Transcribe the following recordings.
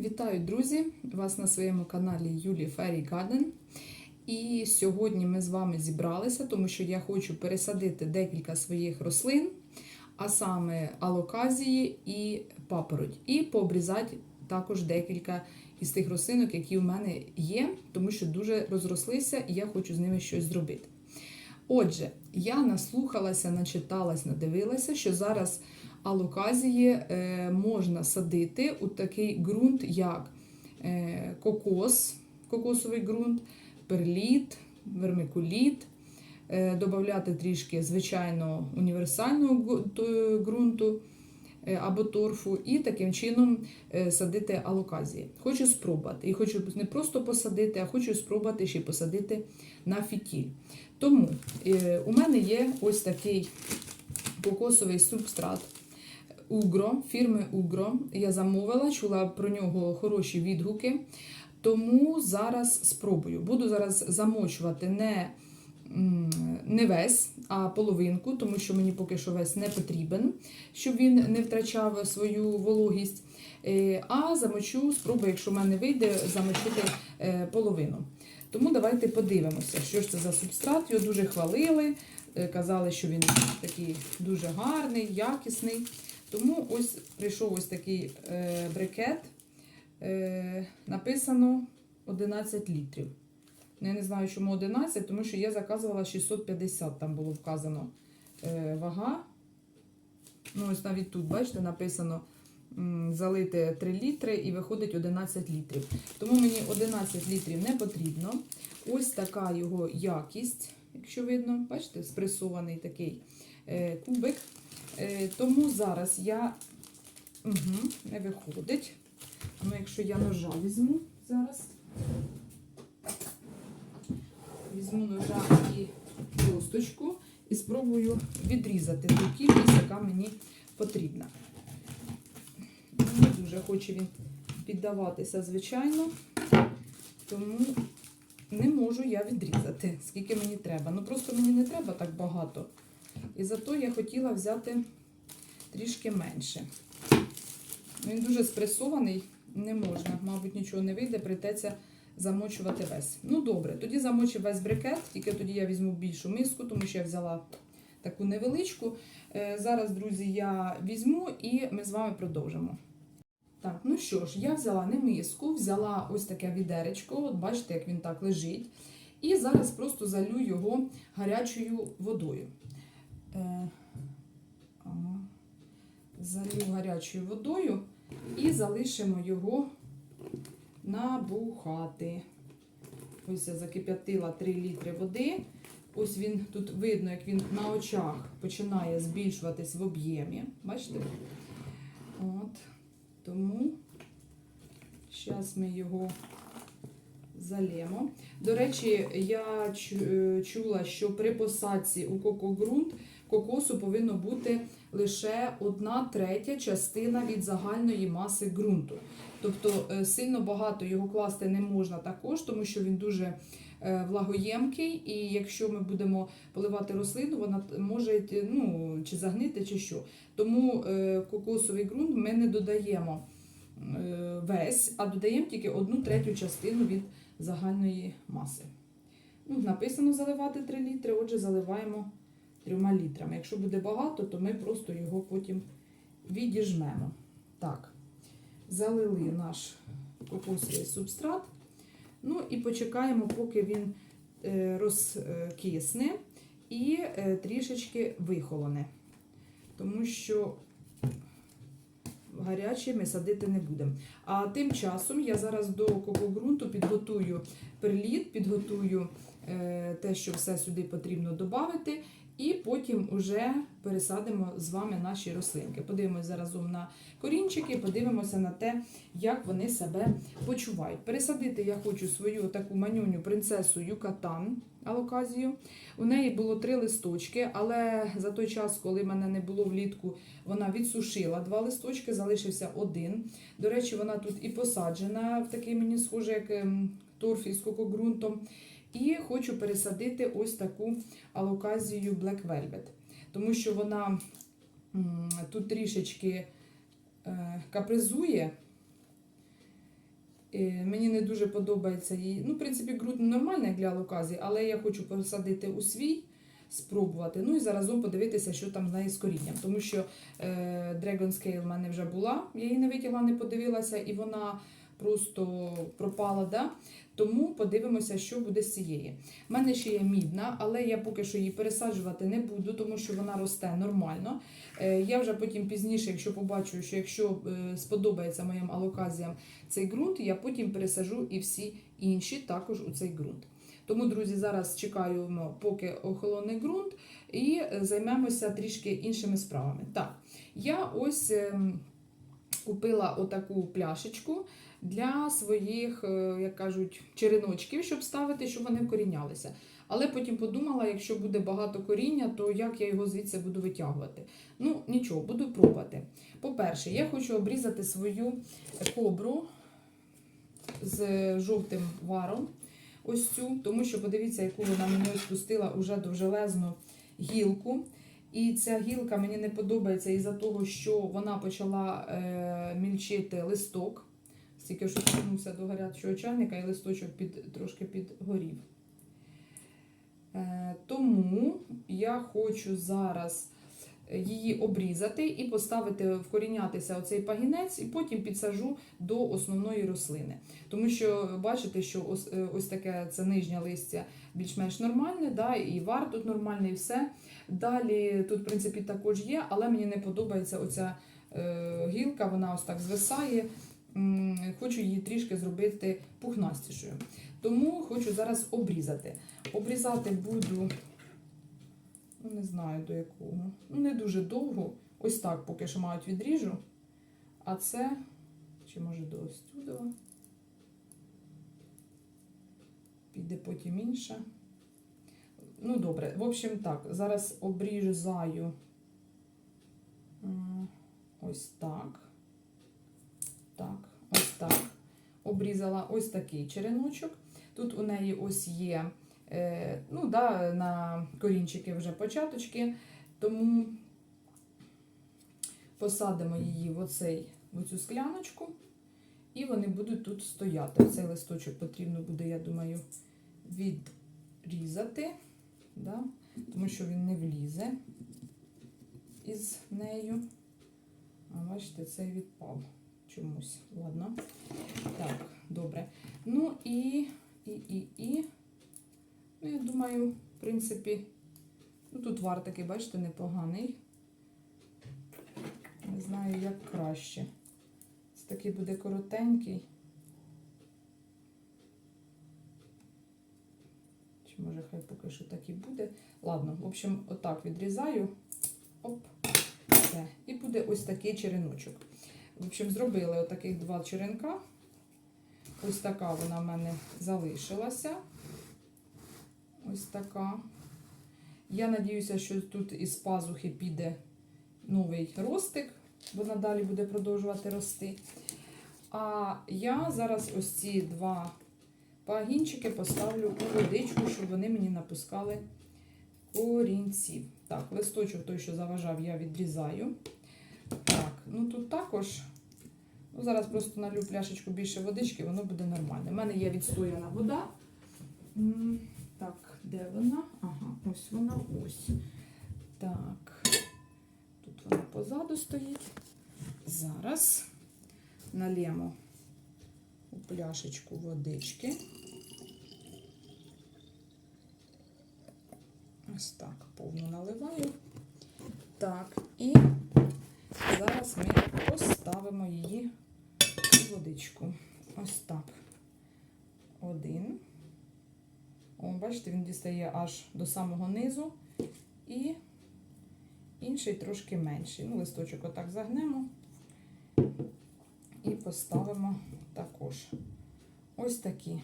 Вітаю, друзі! Вас на своєму каналі Юлі Фері Гаден. І сьогодні ми з вами зібралися, тому що я хочу пересадити декілька своїх рослин, а саме алоказії і папороть. І пообрізати також декілька із тих рослинок, які в мене є, тому що дуже розрослися і я хочу з ними щось зробити. Отже, я наслухалася, начиталась, надивилася, що зараз алоказії е, можна садити у такий ґрунт, як е, кокос, кокосовий ґрунт, перліт, вермикуліт, е, додати трішки звичайного універсального ґрунту або торфу, і таким чином садити алоказії. Хочу спробувати. І хочу не просто посадити, а хочу спробувати ще посадити на фітіль. Тому у мене є ось такий кокосовий субстрат Угро, фірми Угро. Я замовила, чула про нього хороші відгуки. Тому зараз спробую. Буду зараз замочувати не, не весь, а половинку, тому що мені поки що весь не потрібен, щоб він не втрачав свою вологість. Е, А замочу, спробую, якщо в мене вийде, замочити е, половину. Тому давайте подивимося, що ж це за субстрат. Його дуже хвалили, е, казали, що він такий дуже гарний, якісний. Тому ось прийшов ось такий е, брикет. Е, написано 11 літрів. Ну, Я не знаю, чому 11, тому що я заказувала 650, там було вказано е, вага. Ну, ось навіть тут, бачите, написано залити 3 літри і виходить 11 літрів. Тому мені 11 літрів не потрібно. Ось така його якість, якщо видно, бачите, спресований такий е, кубик. Е, тому зараз я угу, не виходить. Ну, якщо я ножа візьму зараз. Візьму ножа і досточку і спробую відрізати ту кількість, яка мені потрібна. Не дуже хоче він піддаватися, звичайно, тому не можу я відрізати, скільки мені треба. Ну просто мені не треба так багато. І зато я хотіла взяти трішки менше. Він дуже спресований, не можна, мабуть, нічого не вийде, прийдеться замочувати весь. Ну, добре, тоді замочу весь брикет, тільки тоді я візьму більшу миску, тому що я взяла таку невеличку. Е, Зараз, друзі, я візьму і ми з вами продовжимо. Так, ну що ж, я взяла не миску, взяла ось таке відеречко, от бачите, як він так лежить. І зараз просто залю його гарячою водою. Е, залю гарячою водою і залишимо його набухати. Ось я закип'ятила 3 літри води. Ось він тут видно, як він на очах починає збільшуватись в об'ємі. Бачите? От. Тому зараз ми його залємо. До речі, я е, чула, що при посадці у кокогрунт кокосу повинно бути лише одна третя частина від загальної маси ґрунту. Тобто е, сильно багато його класти не можна також, тому що він дуже е, влагоємкий, і якщо ми будемо поливати рослину, вона може ну, чи загнити, чи що. Тому е, кокосовий ґрунт ми не додаємо весь, а додаємо тільки одну третю частину від загальної маси. Ну, написано заливати 3 літри, отже, заливаємо 3 літрами. Якщо буде багато, то ми просто його потім відіжмемо. Так, залили наш кокосовий субстрат. Ну і почекаємо, поки він е, розкисне і е, трішечки вихолоне. Тому що гарячий ми садити не будемо. А тим часом я зараз до кокогрунту підготую перліт, підготую е, те, що все сюди потрібно додати, і потім вже пересадимо з вами наші рослинки. Подивимося заразом на корінчики, подивимося на те, як вони себе почувають. Пересадити я хочу свою таку манюню принцесу Юкатан алоказію. У неї було три листочки, але за той час, коли мене не було влітку, вона відсушила два листочки, залишився один. До речі, вона тут і посаджена в такий мені схоже, як ем, торф із кокогрунтом. І хочу пересадити ось таку алоказію Black Velvet, тому що вона тут трішечки е, капризує. Е, Мені не дуже подобається її. Ну, в принципі, ґрунт нормальний як для луказі, але я хочу посадити у свій, спробувати. Ну і заразом подивитися, що там з неї з корінням. Тому що е, Dragon Scale в мене вже була, я її не витягла, не подивилася, і вона просто пропала. Да? Тому подивимося, що буде з цієї. У мене ще є мідна, але я поки що її пересаджувати не буду, тому що вона росте нормально. Е, Я вже потім пізніше, якщо побачу, що якщо е, сподобається моїм алоказіям цей ґрунт, я потім пересажу і всі інші також у цей ґрунт. Тому, друзі, зараз чекаємо, поки охолоне ґрунт, і займемося трішки іншими справами. Так, я ось ем, купила отаку пляшечку для своїх, е, як кажуть, череночків, щоб ставити, щоб вони вкорінялися. Але потім подумала, якщо буде багато коріння, то як я його звідси буду витягувати? Ну, нічого, буду пробувати. По-перше, я хочу обрізати свою кобру з жовтим варом. Ось цю, тому що подивіться, яку вона мені ось пустила уже довжелезну гілку. І ця гілка мені не подобається із-за того, що вона почала е, мільчити листок. Стільки що скинувся до гарячого чайника і листочок під, трошки підгорів. Е, тому я хочу зараз її обрізати і поставити вкорінятися оцей пагінець, і потім підсажу до основної рослини. Тому що бачите, що ось, е, ось таке це нижнє листя більш-менш нормальне, да, і вар тут нормальний, і все. Далі тут, в принципі, також є, але мені не подобається оця е, гілка, вона ось так звисає. Хочу її трішки зробити пухнастішою. Тому хочу зараз обрізати. Обрізати буду, ну не знаю до якого. Ну, не дуже довго. Ось так поки що мають відріжу. А це, чи може до ось туди. Піде потім інше. Ну, добре, в общем, так, зараз обрізаю ось так. Так, ось так. Обрізала ось такий череночок. Тут у неї ось є, е, ну, да, на корінчики вже початочки, тому посадимо її в, оцей, в оцю скляночку, і вони будуть тут стояти. Цей листочок потрібно буде, я думаю, відрізати, да, тому що він не влізе із нею. А бачите, цей відпав чомусь. Ладно. Так, добре. Ну і, і, і, і. Ну, я думаю, в принципі, ну тут вар такий, бачите, непоганий. Не знаю, як краще. Це такий буде коротенький. Чи може хай поки що так і буде. Ладно, в общем, отак відрізаю. Оп. Все. І буде ось такий череночок. В общем, зробили отаких два черенка. Ось така вона в мене залишилася. Ось така. Я надіюся, що тут із пазухи піде новий ростик, бо надалі буде продовжувати рости. А я зараз ось ці два пагінчики поставлю у водичку, щоб вони мені напускали корінців. Так, листочок той, що заважав, я відрізаю. Так, ну тут також. Ну, зараз просто налю пляшечку більше водички, воно буде нормально. У мене є відстояна вода. Так, де вона? Ага, ось вона ось. Так. Тут вона позаду стоїть. Зараз налємо у пляшечку водички. Ось так, повну наливаю. Так, і зараз ми поставимо її у водичку. Ось так. Один. О, бачите, він дістає аж до самого низу. І інший трошки менший. Ну, листочок отак загнемо і поставимо також. Ось такі.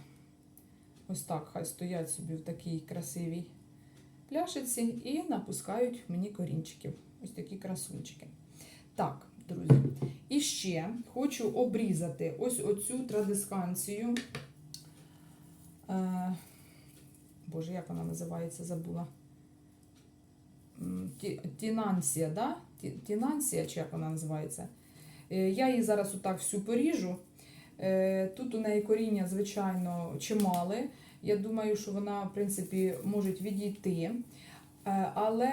Ось так хай стоять собі в такій красивій пляшиці і напускають мені корінчиків. Ось такі красунчики. Так, друзі. І ще хочу обрізати ось оцю традисканцію. Е, Боже, як вона називається, забула. Тінансія, да? Тінансія, чи як вона називається? Е, Я її зараз отак всю поріжу. Е, Тут у неї коріння, звичайно, чимале. Я думаю, що вона, в принципі, може відійти. Е, Але,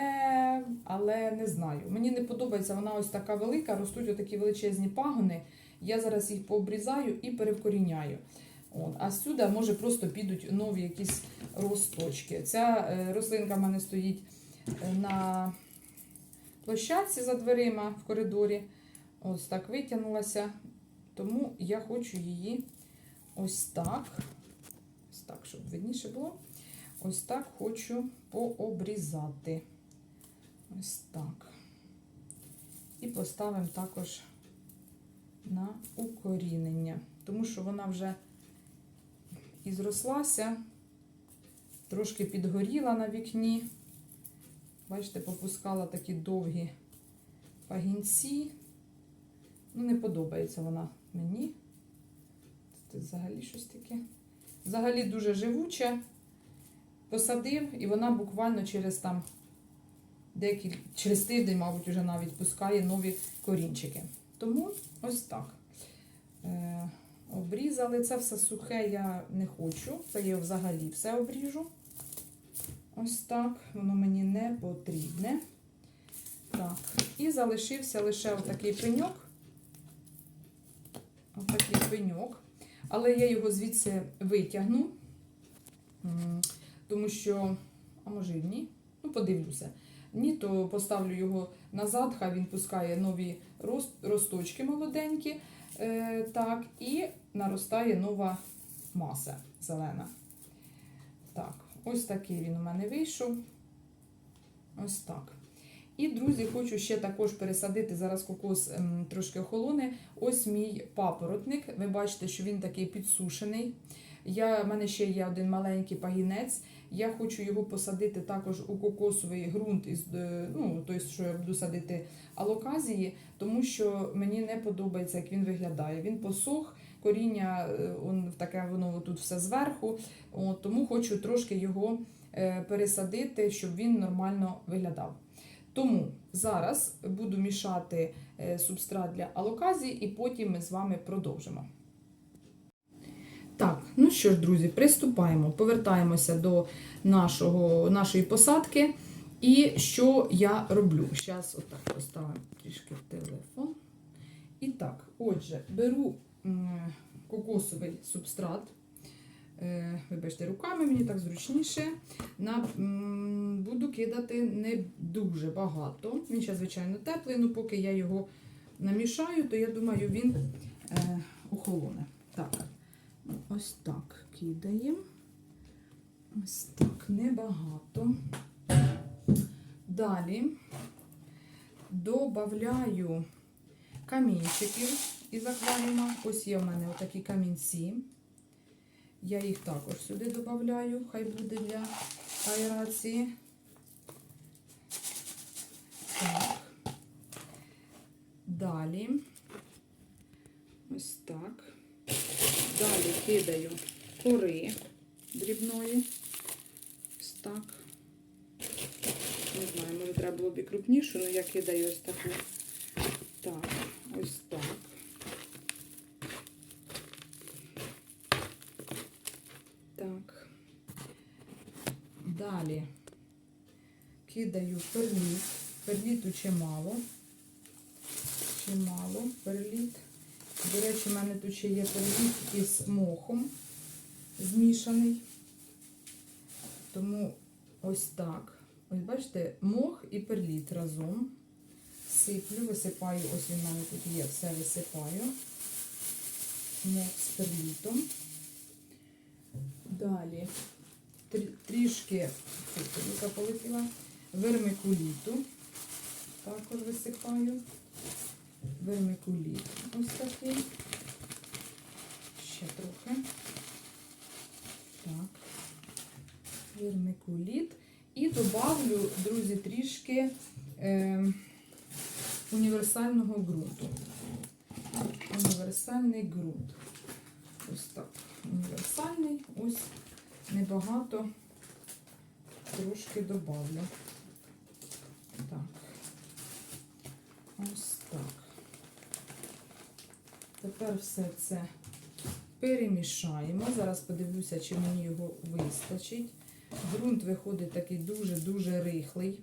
але не знаю. Мені не подобається, вона ось така велика, ростуть отакі величезні пагони. Я зараз їх пообрізаю і перевкоріняю. От. А сюди, може, просто підуть нові якісь росточки. Ця е, рослинка в мене стоїть е, на площадці за дверима в коридорі. Ось так витягнулася. Тому я хочу її ось так. Ось так, щоб видніше було. Ось так хочу пообрізати. Ось так. І поставимо також на укорінення. Тому що вона вже і зрослася, трошки підгоріла на вікні. Бачите, попускала такі довгі пагінці. Ну, не подобається вона мені. Це взагалі щось таке. Взагалі дуже живуча. Посадив, і вона буквально через там декіль... через тиждень, мабуть, вже навіть пускає нові корінчики. Тому ось так. Е, обрізали. Це все сухе я не хочу. Це я взагалі все обріжу. Ось так. Воно мені не потрібне. Так. І залишився лише отакий пеньок. Отакий пеньок. Але я його звідси витягну. Тому що, а може і ні. Ну, подивлюся. Ні, то поставлю його назад, хай він пускає нові росточки молоденькі. Е, так, і наростає нова маса зелена. Так, ось такий він у мене вийшов. Ось так. І, друзі, хочу ще також пересадити, зараз кокос ем, трошки охолоне. Ось мій папоротник. Ви бачите, що він такий підсушений. Я, в мене ще є один маленький пагінець. Я хочу його посадити також у кокосовий ґрунт, із, е, ну, тобто, що я буду садити алоказії, тому що мені не подобається, як він виглядає. Він посох, коріння, е, он, таке воно тут все зверху. От, тому хочу трошки його е, пересадити, щоб він нормально виглядав. Тому зараз буду мішати субстрат для алоказії і потім ми з вами продовжимо. Так, ну що ж, друзі, приступаємо. Повертаємося до нашого, нашої посадки. І що я роблю? Зараз отак поставимо трішки телефон. І так, отже, беру кокосовий субстрат. Е, Вибачте, руками мені так зручніше. На, буду кидати не дуже багато. Він ще, звичайно, теплий, ну поки я його намішаю, то я думаю, він е, охолоне. Так, ось так кидаємо. Ось так, небагато. Далі додаю камінчиків із акваріума. Ось є в мене отакі камінці. Я їх також сюди додаю, хай буде для аерації. Так. Далі. Ось так. Далі кидаю кори дрібної. Ось так. Не знаю, може треба було б і крупнішу, але я кидаю ось таку. Так, ось так. Так. Далі кидаю перліт. Перліту чимало. Чимало перліт. До речі, в мене тут ще є перліт із мохом змішаний. Тому ось так. Ось бачите, мох і перліт разом. Сиплю, висипаю, ось він в мене тут є, все висипаю. Мох з перлітом. Далі трішки полетіла, вермикуліту. Також висипаю. Вермикуліт. Ось такий. Ще трохи. Так. Вермикуліт. І добавлю, друзі, трішки е, універсального ґрунту. Універсальний ґрунт. Ось так. Універсальний. Ось небагато. Трошки добавлю. Так. Ось так. Тепер все це перемішаємо. Зараз подивлюся, чи мені його вистачить. Ґрунт виходить такий дуже-дуже рихлий.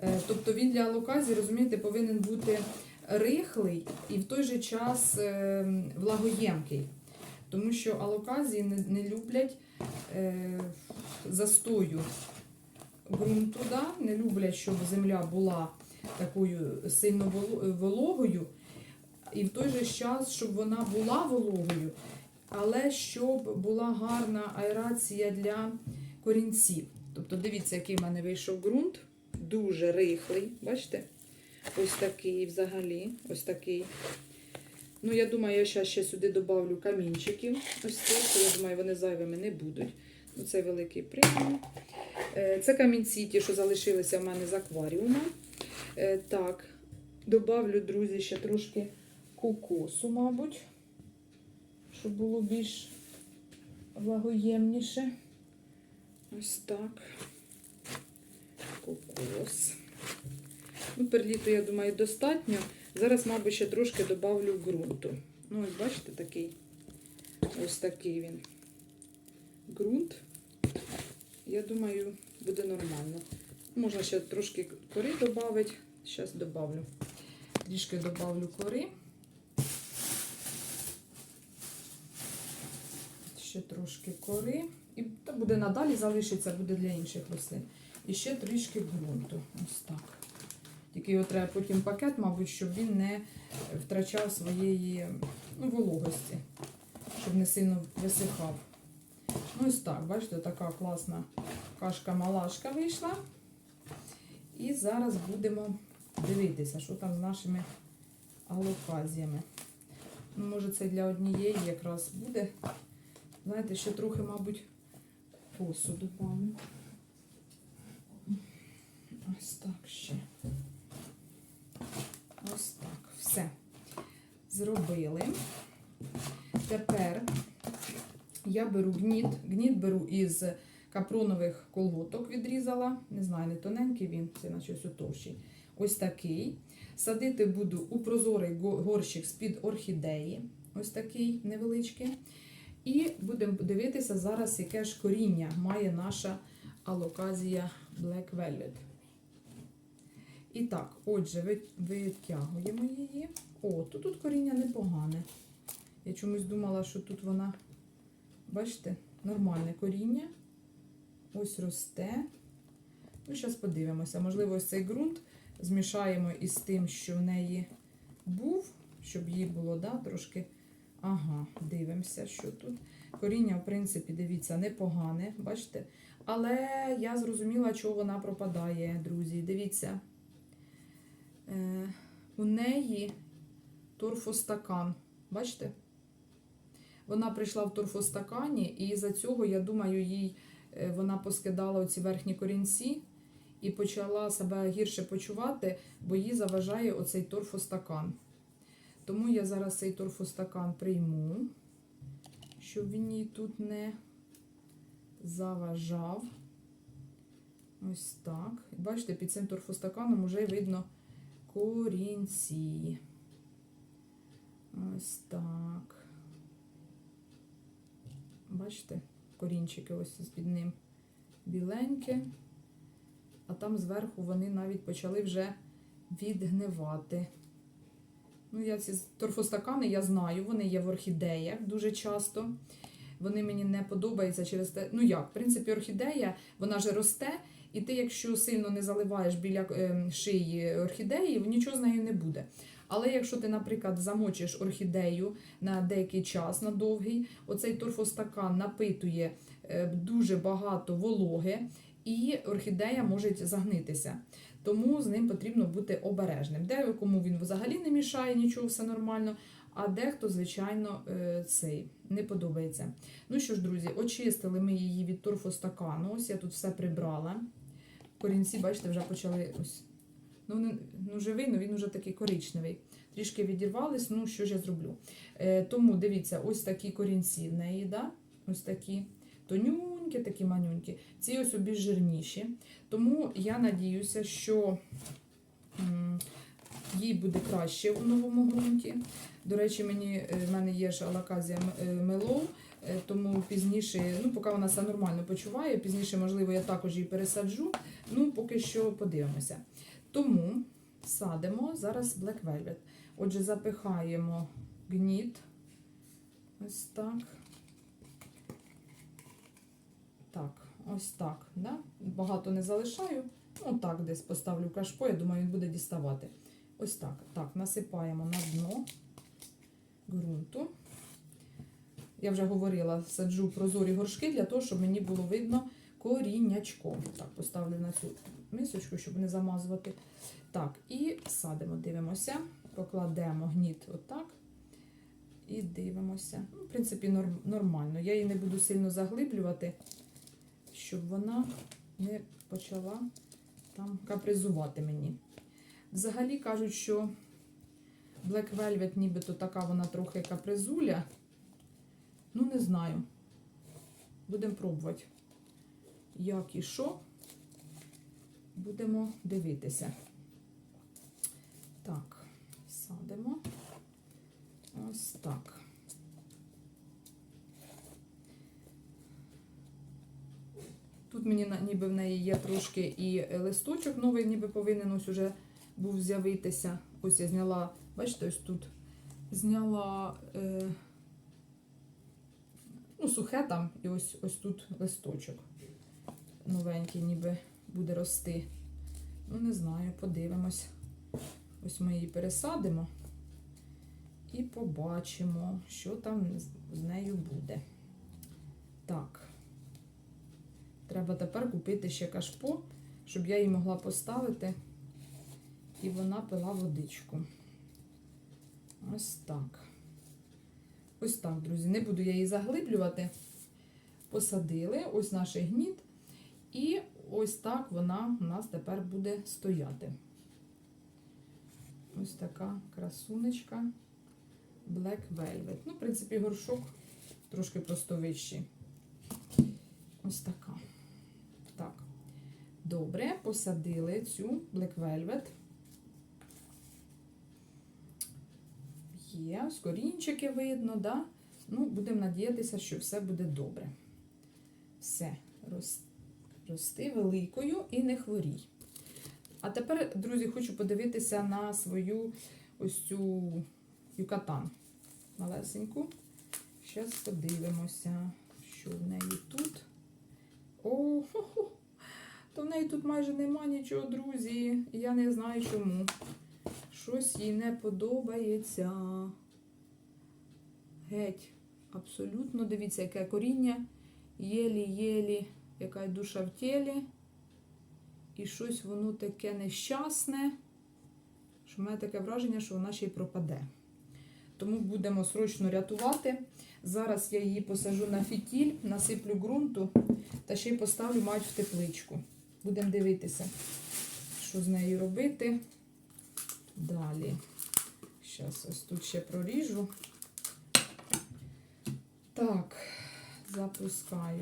Е, Тобто він для алоказії, розумієте, повинен бути рихлий і в той же час е, влагоємкий. Тому що алоказії не, не люблять е, застою ґрунту, не люблять, щоб земля була такою сильно вологою, і в той же час, щоб вона була вологою, але щоб була гарна аерація для корінців. Тобто, дивіться, який в мене вийшов ґрунт. Дуже рихлий. Бачите? Ось такий взагалі. Ось такий. Ну, я думаю, я зараз ще сюди додавлю камінчиків. Ось цих. Я думаю, вони зайвими не будуть. Ну, це великий прийом. Е, Це камінці, ті, що залишилися в мене з акваріума. Е, Так, добавлю, друзі, ще трошки кокосу, мабуть, щоб було більш влагоємніше. Ось так. Кокос. Ну, перліту, я думаю, достатньо. Зараз, мабуть, ще трошки добавлю ґрунту. Ну, ось бачите, такий. Ось такий він. Ґрунт. Я думаю, буде нормально. Можна ще трошки кори додати. Зараз добавлю. Трішки добавлю кори. Ще трошки кори. І та буде надалі залишиться, буде для інших рослин. І ще трішки ґрунту. Ось так. Тільки його треба потім пакет, мабуть, щоб він не втрачав своєї ну, вологості, щоб не сильно висихав. Ну, ось так, бачите, така класна кашка-малашка вийшла. І зараз будемо дивитися, що там з нашими алоказіями. Ну, може, це для однієї якраз буде. Знаєте, ще трохи, мабуть, посуду пану. Ось так ще. Ось так. Все. Зробили. Тепер я беру гніт. Гніт беру із капронових колготок, відрізала. Не знаю, не тоненький він, це наче ось товщий. Ось такий. Садити буду у прозорий горщик з-під орхідеї. Ось такий невеличкий. І будемо дивитися зараз, яке ж коріння має наша алоказія Black Velvet. І так, отже, ви- витягуємо її. О, то тут коріння непогане. Я чомусь думала, що тут вона, бачите, нормальне коріння. Ось росте. Ну, зараз подивимося. Можливо, ось цей ґрунт змішаємо із тим, що в неї був, щоб їй було, да, трошки. Ага, дивимося, що тут. Коріння, в принципі, дивіться, непогане, бачите? Але я зрозуміла, чого вона пропадає, друзі. Дивіться. Е, у неї торфостакан. Бачите? Вона прийшла в торфостакані, і за цього, я думаю, їй е, вона поскидала оці верхні корінці і почала себе гірше почувати, бо їй заважає оцей торфостакан. Тому я зараз цей торфостакан прийму, щоб він їй тут не заважав. Ось так. Бачите, під цим торфостаканом вже видно корінці. Ось так. Бачите, корінчики ось під ним біленькі, а там зверху вони навіть почали вже відгнивати. Ну, я ці торфостакани я знаю, вони є в орхідеях дуже часто. Вони мені не подобаються через те. Ну як, в принципі, орхідея, вона ж росте, і ти, якщо сильно не заливаєш біля е, шиї орхідеї, нічого з нею не буде. Але якщо ти, наприклад, замочиш орхідею на деякий час, на довгий, оцей торфостакан напитує е, дуже багато вологи, і орхідея може загнитися. Тому з ним потрібно бути обережним. Декому він взагалі не мішає, нічого, все нормально. А дехто, звичайно, е, цей не подобається. Ну що ж, друзі, очистили ми її від торфостакану. Ось я тут все прибрала. Корінці, бачите, вже почали ось. Ну, ну живий, але він вже такий коричневий. Трішки відірвались, ну що ж я зроблю. Е, тому дивіться, ось такі корінці в неї, да? ось такі тонюнькі, такі манюнькі. Ці ось більш жирніші. Тому я надіюся, що їй буде краще у новому ґрунті. До речі, мені, е, в мене є ж алаказія е, мелоу, е, тому пізніше, ну, поки вона себе нормально почуває, пізніше, можливо, я також її пересаджу. Ну, поки що подивимося. Тому садимо зараз Black Velvet. Отже, запихаємо гніт. Ось так. Так, ось так. Да? Багато не залишаю. Ну, так, десь поставлю кашпо, я думаю, він буде діставати. Ось так. Так, насипаємо на дно ґрунту. Я вже говорила, саджу прозорі горшки для того, щоб мені було видно коріннячко. Так, поставлю на цю мисочку, щоб не замазувати. Так, і садимо, дивимося, покладемо гніт отак. І дивимося. Ну, в принципі, норм, нормально. Я її не буду сильно заглиблювати, щоб вона не почала там капризувати мені. Взагалі кажуть, що Black Velvet нібито така вона трохи капризуля. Ну, не знаю. Будемо пробувати. Як і що. Будемо дивитися. Так, садимо. Ось так. Тут мені ніби в неї є трошки і листочок новий, ніби повинен ось уже був з'явитися. Ось я зняла, бачите, ось тут зняла е, ну, сухе там, і ось, ось тут листочок новенький, ніби буде рости. Ну, не знаю, подивимось. Ось ми її пересадимо і побачимо, що там з нею буде. Так. Треба тепер купити ще кашпо, щоб я її могла поставити, і вона пила водичку. Ось так. Ось так, друзі. Не буду я її заглиблювати. Посадили, ось наш гніт. І ось так вона у нас тепер буде стояти. Ось така красунечка Black Velvet. Ну, в принципі, горшок трошки просто вищий. Ось така. Добре, посадили цю Black Velvet. Є, ось корінчики видно, да? Ну, будемо надіятися, що все буде добре. Все, рос- рости великою і не хворій. А тепер, друзі, хочу подивитися на свою ось цю юкатан малесеньку. Зараз подивимося, що в неї тут. О, хо-хо. То в неї тут майже нема нічого, друзі. Я не знаю чому. Щось їй не подобається. Геть. Абсолютно, дивіться, яке коріння. Єлі-єлі, яка душа в тілі. І щось воно таке нещасне, що в мене таке враження, що вона ще й пропаде. Тому будемо срочно рятувати. Зараз я її посажу на фітіль, насиплю ґрунту та ще й поставлю мать в тепличку. Будемо дивитися, що з нею робити. Далі. Зараз ось тут ще проріжу. Так, запускаю.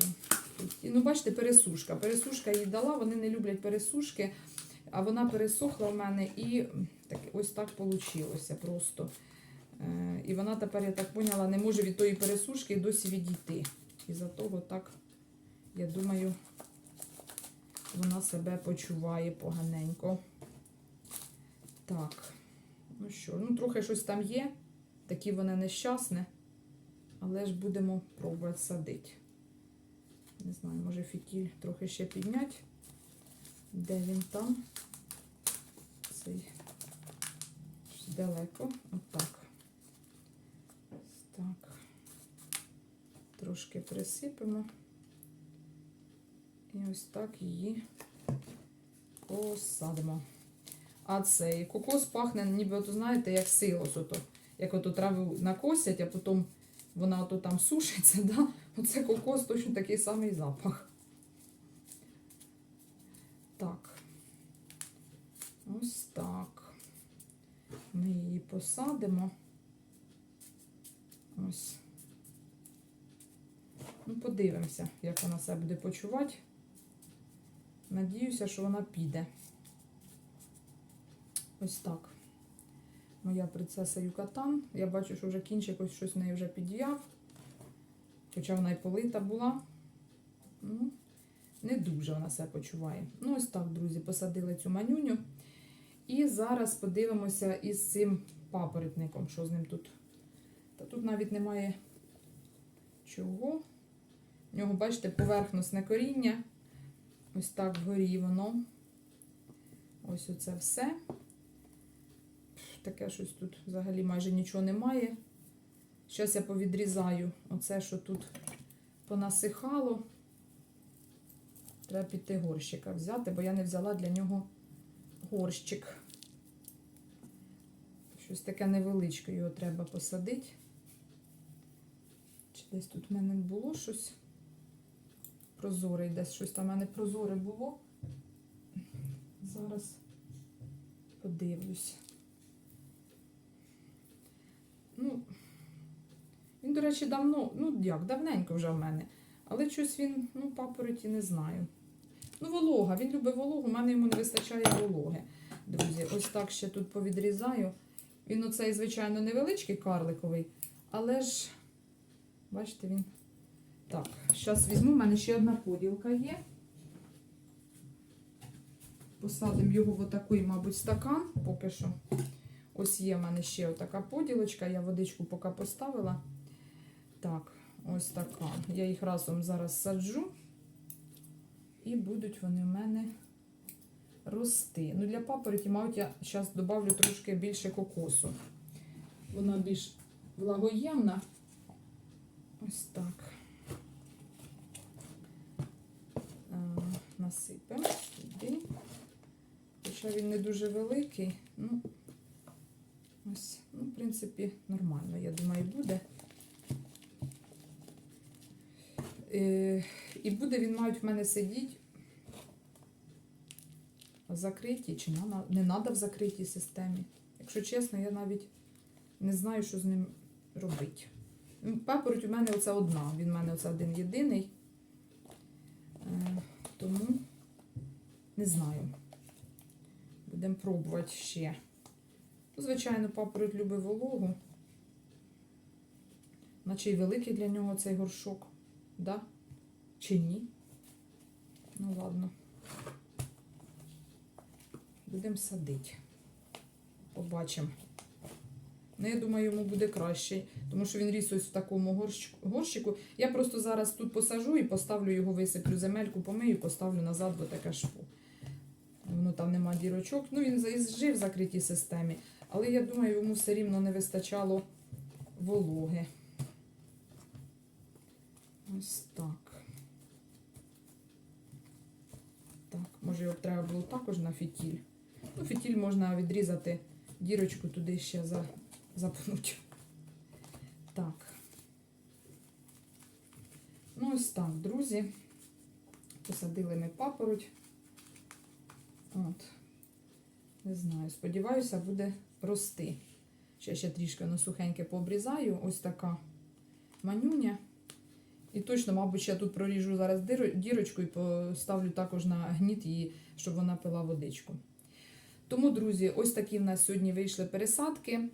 Ну, бачите, пересушка. Пересушка їй дала, вони не люблять пересушки, а вона пересохла в мене і так, ось так вийшло просто. Е, І вона тепер, я так поняла, не може від тої пересушки досі відійти. І за того так, я думаю, вона себе почуває поганенько. Так, ну що, ну трохи щось там є, такі вони нещасне, але ж будемо пробувати садити. Не знаю, може фітіль трохи ще підняти. Де він там? Цей щось далеко. Отак. Так. Трошки присипемо. І ось так її посадимо. А цей кокос пахне, ніби, от, знаєте, як силос. Ото. Як ото траву накосять, а потім вона ото там сушиться, да? Оце кокос точно такий самий запах. Так. Ось так. Ми її посадимо. Ось. Ну, подивимося, як вона себе буде почувати. Надіюся, що вона піде. Ось так. моя принцеса Юкатан. Я бачу, що вже кінчик ось щось в неї вже під'яв. Хоча вона і полита була. Ну, не дуже вона себе почуває. Ну, ось так, друзі, посадили цю манюню. І зараз подивимося із цим папоротником, що з ним тут. Та тут навіть немає чого. У нього, бачите, поверхностне коріння. Ось так вгорі воно. Ось оце все. Таке щось тут взагалі майже нічого немає. Зараз я повідрізаю оце, що тут понасихало. Треба піти горщика взяти, бо я не взяла для нього горщик. Щось таке невеличке його треба посадити. Чи десь тут в мене було щось прозоре, десь щось там в мене прозоре було. Зараз подивлюсь. Ну, він, до речі, давно, ну як, давненько вже в мене. Але щось він, ну, папороті не знаю. Ну, волога, він любить вологу, у мене йому не вистачає вологи. Друзі, ось так ще тут повідрізаю. Він оцей, звичайно, невеличкий карликовий, але ж, бачите, він. Так, зараз візьму, у мене ще одна поділка є. Посадимо його в отакий, мабуть, стакан поки що. Ось є в мене ще отака поділочка, я водичку поки поставила. Так, ось така. Я їх разом зараз саджу. І будуть вони в мене рости. Ну, для папороті, мабуть, я зараз додавлю трошки більше кокосу. Вона більш влагоємна. Ось так. А, Насипемо сюди. Хоча він не дуже великий, ну, ось, ну, в принципі, нормально, я думаю, буде. Е, і буде він, мають в мене сидіти в закритій, чи не треба в закритій системі. Якщо чесно, я навіть не знаю, що з ним робити. Папороть у мене оце одна, він у мене оце один єдиний. Е, тому не знаю. Будемо пробувати ще. Ну, Звичайно, папороть любить вологу. Наче й великий для нього цей горшок. Да? Чи ні? Ну ладно. Будемо садити. Побачимо. Ну, я думаю, йому буде краще, тому що він ріс ось в такому горщику. Я просто зараз тут посажу і поставлю його, висиплю земельку, помию, поставлю назад в таке шпу. Воно там нема дірочок. Ну, він жив в закритій системі, але я думаю, йому все рівно не вистачало вологи. Ось так. Так, може його треба було також на фітіль. Ну, фітіль можна відрізати, дірочку туди ще за, запнути. Так. Ну, ось так, друзі. Посадили ми папороть. От. Не знаю, сподіваюся, буде рости. Ще ще трішки на сухеньке пообрізаю. Ось така манюня. І точно, мабуть, ще тут проріжу зараз дірочку і поставлю також на гніт її, щоб вона пила водичку. Тому, друзі, ось такі в нас сьогодні вийшли пересадки.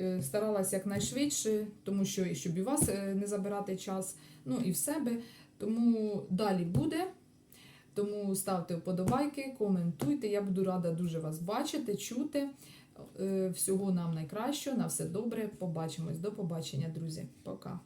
Е, Старалася якнайшвидше, тому що щоб і вас е, не забирати час, ну і в себе. Тому далі буде. Тому ставте вподобайки, коментуйте. Я буду рада дуже вас бачити, чути. Е, Всього нам найкращого, на все добре. Побачимось. До побачення, друзі. Пока.